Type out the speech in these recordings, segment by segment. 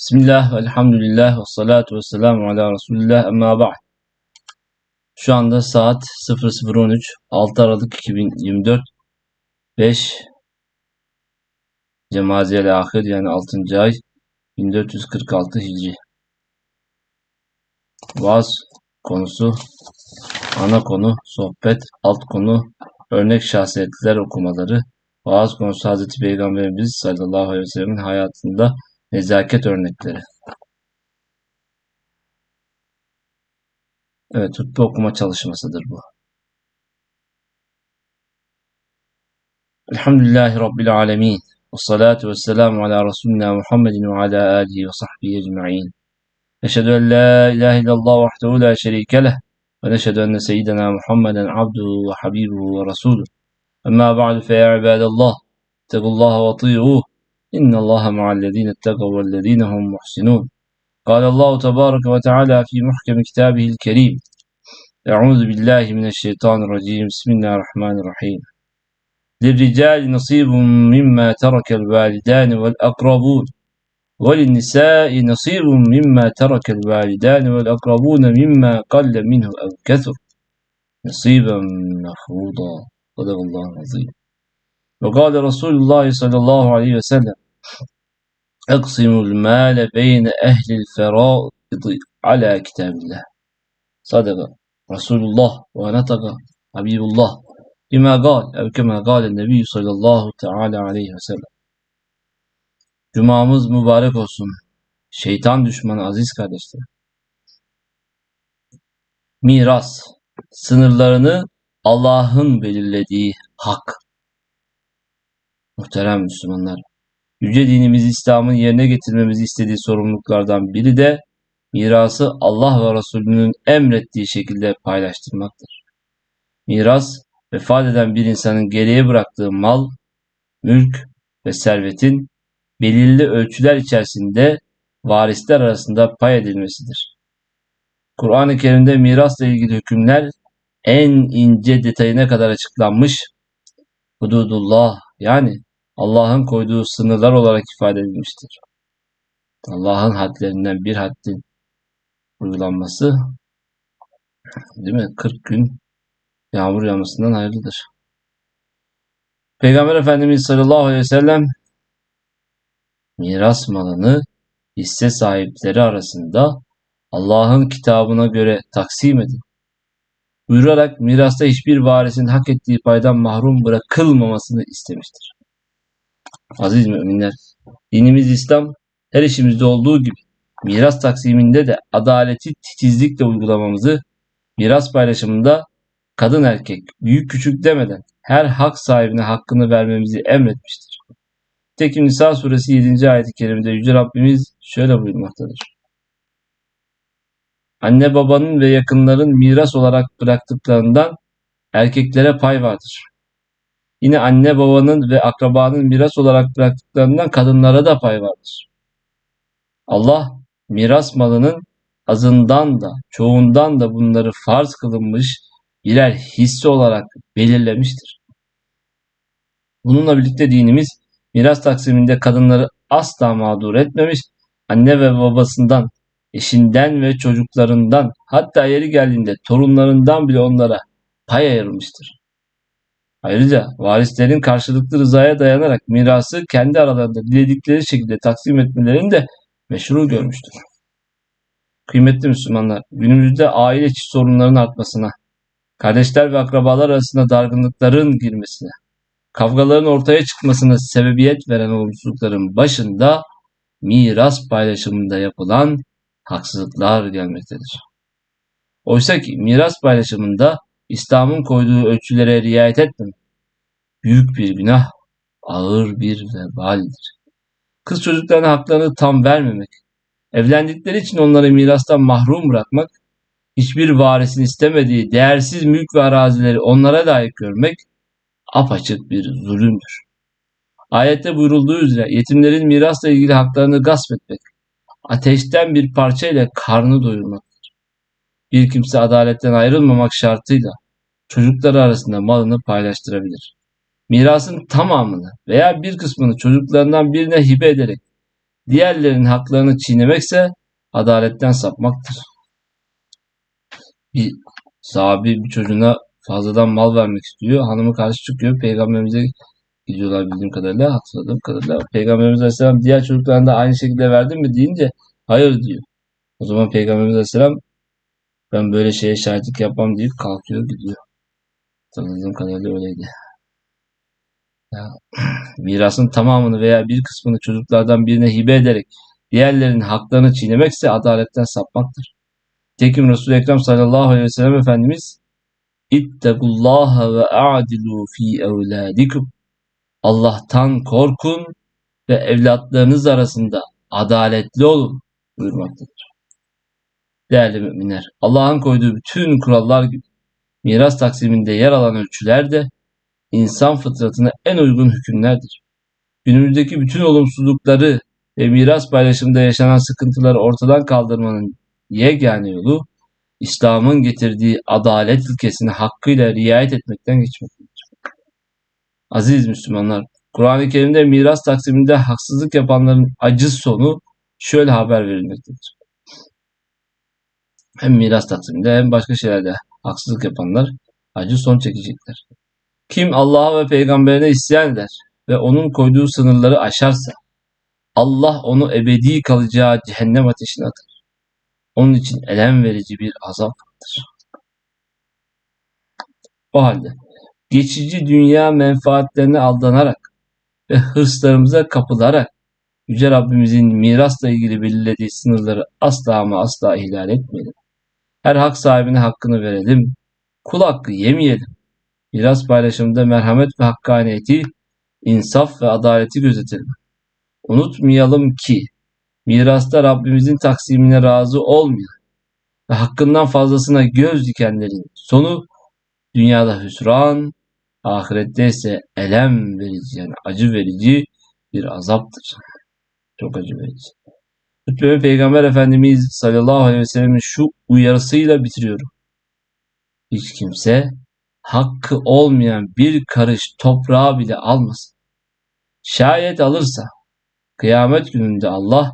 Bismillah, elhamdülillah, ve salatu ve selamu ala Resulillah, emma ba'd. Şu anda saat 00.13, 6 Aralık 2024, 5 Cemaziyel Ahir yani 6. ay 1446 Hicri. Vaaz konusu, ana konu, sohbet, alt konu, örnek şahsiyetler okumaları, vaaz konusu Hazreti Peygamberimiz sallallahu aleyhi ve sellemin hayatında Nezaket örnekleri. Evet, hutbe okuma çalışmasıdır bu. Elhamdülillahi Rabbil alemin. Ve salatu ve selamu ala Resulina Muhammedin ve ala alihi ve sahbihi ecma'in. Eşhedü en la ilahe illallah vahdehu la şerike leh. Ve neşhedü enne seyyidina Muhammeden abduhu ve habibuhu ve rasuluhu. Amma ba'du fe ya ibadallah. Tegullaha ve ati'uh. إن الله مع الذين اتقوا والذين هم محسنون. قال الله تبارك وتعالى في محكم كتابه الكريم أعوذ بالله من الشيطان الرجيم. بسم الله الرحمن الرحيم. للرجال نصيب مما ترك الوالدان والأقربون. وللنساء نصيب مما ترك الوالدان والأقربون مما قل منه أو كثر. نصيبا مفروضا. صدق الله العظيم. Ve kâle Resulullah sallallahu aleyhi ve sellem Eksimul mâle beyne ehlil ferâidi ala kitabillah. Sadaka. Resulullah ve nataka. Habibullah. Bima gal. Ev kema galen nebiyyü sallallahu teala aleyhi ve sellem. Cumamız mübarek olsun. Şeytan düşmanı aziz kardeşler. Miras. Sınırlarını Allah'ın belirlediği hak. Muhterem Müslümanlar, yüce dinimiz İslam'ın yerine getirmemizi istediği sorumluluklardan biri de mirası Allah ve Resulünün emrettiği şekilde paylaştırmaktır. Miras, vefat eden bir insanın geriye bıraktığı mal, mülk ve servetin belirli ölçüler içerisinde varisler arasında pay edilmesidir. Kur'an-ı Kerim'de mirasla ilgili hükümler en ince detayına kadar açıklanmış, hududullah yani Allah'ın koyduğu sınırlar olarak ifade edilmiştir. Allah'ın hadlerinden bir haddin uygulanması değil mi? 40 gün yağmur yağmasından hayırlıdır. Peygamber Efendimiz sallallahu aleyhi ve sellem miras malını hisse sahipleri arasında Allah'ın kitabına göre taksim edin. Buyurarak mirasta hiçbir varisin hak ettiği paydan mahrum bırakılmamasını istemiştir. Aziz müminler, dinimiz İslam her işimizde olduğu gibi miras taksiminde de adaleti titizlikle uygulamamızı, miras paylaşımında kadın erkek, büyük küçük demeden her hak sahibine hakkını vermemizi emretmiştir. Tekim Nisa suresi 7. ayet-i kerimede Yüce Rabbimiz şöyle buyurmaktadır. Anne babanın ve yakınların miras olarak bıraktıklarından erkeklere pay vardır. Yine anne babanın ve akrabanın miras olarak bıraktıklarından kadınlara da pay vardır. Allah miras malının azından da çoğundan da bunları farz kılınmış birer hisse olarak belirlemiştir. Bununla birlikte dinimiz miras taksiminde kadınları asla mağdur etmemiş, anne ve babasından, eşinden ve çocuklarından hatta yeri geldiğinde torunlarından bile onlara pay ayırmıştır. Ayrıca varislerin karşılıklı rızaya dayanarak mirası kendi aralarında diledikleri şekilde taksim etmelerini de meşru görmüştür. Kıymetli Müslümanlar, günümüzde aile içi sorunların artmasına, kardeşler ve akrabalar arasında dargınlıkların girmesine, kavgaların ortaya çıkmasına sebebiyet veren olumsuzlukların başında miras paylaşımında yapılan haksızlıklar gelmektedir. Oysa ki miras paylaşımında İslam'ın koyduğu ölçülere riayet etmemek büyük bir günah, ağır bir vebaldir. Kız çocuklarına haklarını tam vermemek, evlendikleri için onları mirastan mahrum bırakmak, hiçbir varisin istemediği değersiz mülk ve arazileri onlara layık görmek apaçık bir zulümdür. Ayette buyurulduğu üzere yetimlerin mirasla ilgili haklarını gasp etmek, ateşten bir parça ile karnı doyurmak, bir kimse adaletten ayrılmamak şartıyla çocukları arasında malını paylaştırabilir. Mirasın tamamını veya bir kısmını çocuklarından birine hibe ederek diğerlerinin haklarını çiğnemekse adaletten sapmaktır. Bir sahabi bir çocuğuna fazladan mal vermek istiyor. Hanımı karşı çıkıyor. Peygamberimize gidiyorlar bildiğim kadarıyla, hatırladığım kadarıyla. Peygamberimiz Aleyhisselam diğer çocuklarına da aynı şekilde verdin mi deyince hayır diyor. O zaman Peygamberimiz Aleyhisselam ben böyle şeye şahitlik yapmam deyip kalkıyor gidiyor. Hatırladığım kadarıyla öyleydi. Ya, mirasın tamamını veya bir kısmını çocuklardan birine hibe ederek diğerlerinin haklarını çiğnemekse adaletten sapmaktır. Tekim Resul-i Ekrem sallallahu aleyhi ve sellem Efendimiz İttekullaha ve a'dilu fi evladikum Allah'tan korkun ve evlatlarınız arasında adaletli olun buyurmaktadır. Değerli müminler, Allah'ın koyduğu bütün kurallar gibi miras taksiminde yer alan ölçüler de insan fıtratına en uygun hükümlerdir. Günümüzdeki bütün olumsuzlukları ve miras paylaşımında yaşanan sıkıntıları ortadan kaldırmanın yegane yolu İslam'ın getirdiği adalet ilkesini hakkıyla riayet etmekten geçmektedir. Aziz Müslümanlar, Kur'an-ı Kerim'de miras taksiminde haksızlık yapanların acı sonu şöyle haber verilmektedir. Hem miras taksiminde hem başka şeylerde haksızlık yapanlar acı son çekecekler. Kim Allah'a ve peygamberine isyan eder ve onun koyduğu sınırları aşarsa Allah onu ebedi kalacağı cehennem ateşine atar. Onun için elem verici bir azaptır. O halde geçici dünya menfaatlerine aldanarak ve hırslarımıza kapılarak Yüce Rabbimizin mirasla ilgili belirlediği sınırları asla ama asla ihlal etmeyelim. Her hak sahibine hakkını verelim. Kul hakkı yemeyelim. Miras paylaşımında merhamet ve hakkaniyeti, insaf ve adaleti gözetelim. Unutmayalım ki mirasta Rabbimizin taksimine razı olmayan ve hakkından fazlasına göz dikenlerin sonu dünyada hüsran, ahirette ise elem verici yani acı verici bir azaptır. Çok acı verici. Hutbemi Peygamber Efendimiz sallallahu aleyhi ve sellem'in şu uyarısıyla bitiriyorum. Hiç kimse hakkı olmayan bir karış toprağı bile almasın. Şayet alırsa kıyamet gününde Allah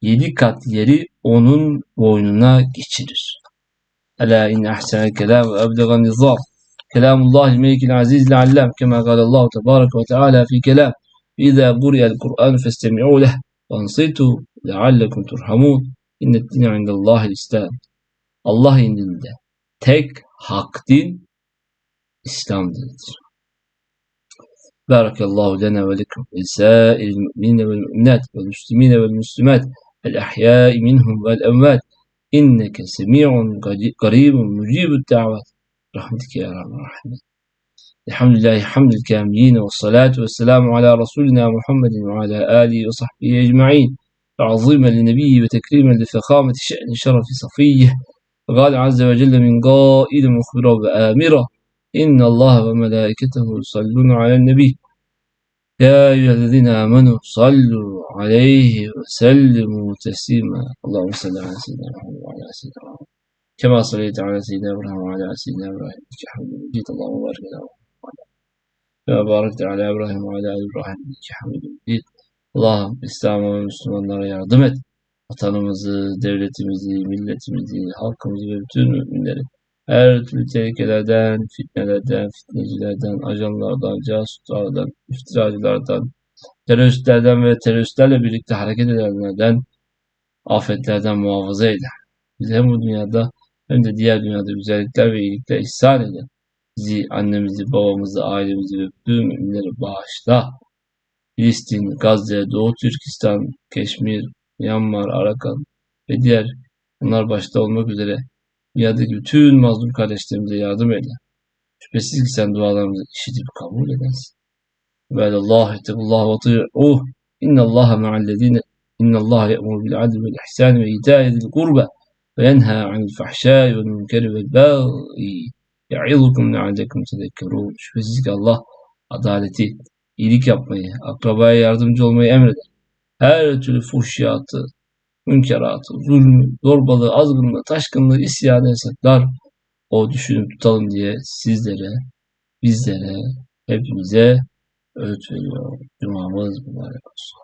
yedi kat yeri onun boynuna geçirir. Ela in ahsenel kelam ve eblegan nizam. Kelamullahil melikil azizil allem kema kalallahu tebarek ve teala fi kelam. İza buriyel Kur'an festemi'u leh ve لعلكم turhamun inne dine indellahil الله Allah indinde تك حق دين إسلام dinidir. بارك الله لنا ولكم ولسائر المؤمنين والمؤمنات والمسلمين والمسلمات الأحياء منهم والأموات. إنك سميع قريب مجيب الدعوات. رحمتك يا رب الرحمن الحمد لله حمد الكاملين والصلاة والسلام على رسولنا محمد وعلى آله وصحبه أجمعين. تعظيما لنبيه وتكريما لفخامة شأن شرف صفيه. فقال عز وجل من قائل مخبرا وآمرا إن الله وملائكته يصلون على النبي. يا أيها الذين آمنوا صلوا عليه وسلموا تسليما. اللهم صل على سيدنا محمد وعلى سيدنا محمد. كما صليت على سيدنا إبراهيم وعلى سيدنا إبراهيم إنك حميد مجيد. اللهم بارك على محمد. كما باركت على إبراهيم وعلى آل إبراهيم إنك حميد مجيد. Allah'ım İslam'a ve Müslümanlara yardım et. Vatanımızı, devletimizi, milletimizi, halkımızı ve bütün müminleri her türlü tehlikelerden, fitnelerden, fitnecilerden, ajanlardan, casuslardan, iftiracılardan, teröristlerden ve teröristlerle birlikte hareket edenlerden, afetlerden muhafaza eyle. Bizi hem bu dünyada hem de diğer dünyada güzellikler ve iyilikler ihsan eyle. Bizi, annemizi, babamızı, ailemizi ve bütün müminleri bağışla. Filistin, Gazze, Doğu Türkistan, Keşmir, Myanmar, Arakan ve diğer bunlar başta olmak üzere dünyadaki bütün mazlum kardeşlerimize yardım eyle. Şüphesiz ki sen dualarımızı işitip kabul edersin. Allah, ettekullah ve ati'uh. İnnallâhe ma'allezîne İnnallâhe ye'mur bil adli vel ihsân ve itâi zil kurba ve yenhâ anil fahşâi vel münkeri vel bâgî. Ya'izukum leallekum tezekkerûn. Şüphesiz ki Allah adaleti, iyilik yapmayı, akrabaya yardımcı olmayı emreder. Her türlü fuhşiyatı, münkeratı, zulmü, zorbalığı, azgınlığı, taşkınlığı, isyanı yasaklar. O düşünüp tutalım diye sizlere, bizlere, hepimize öğüt veriyor. Cumamız mübarek olsun.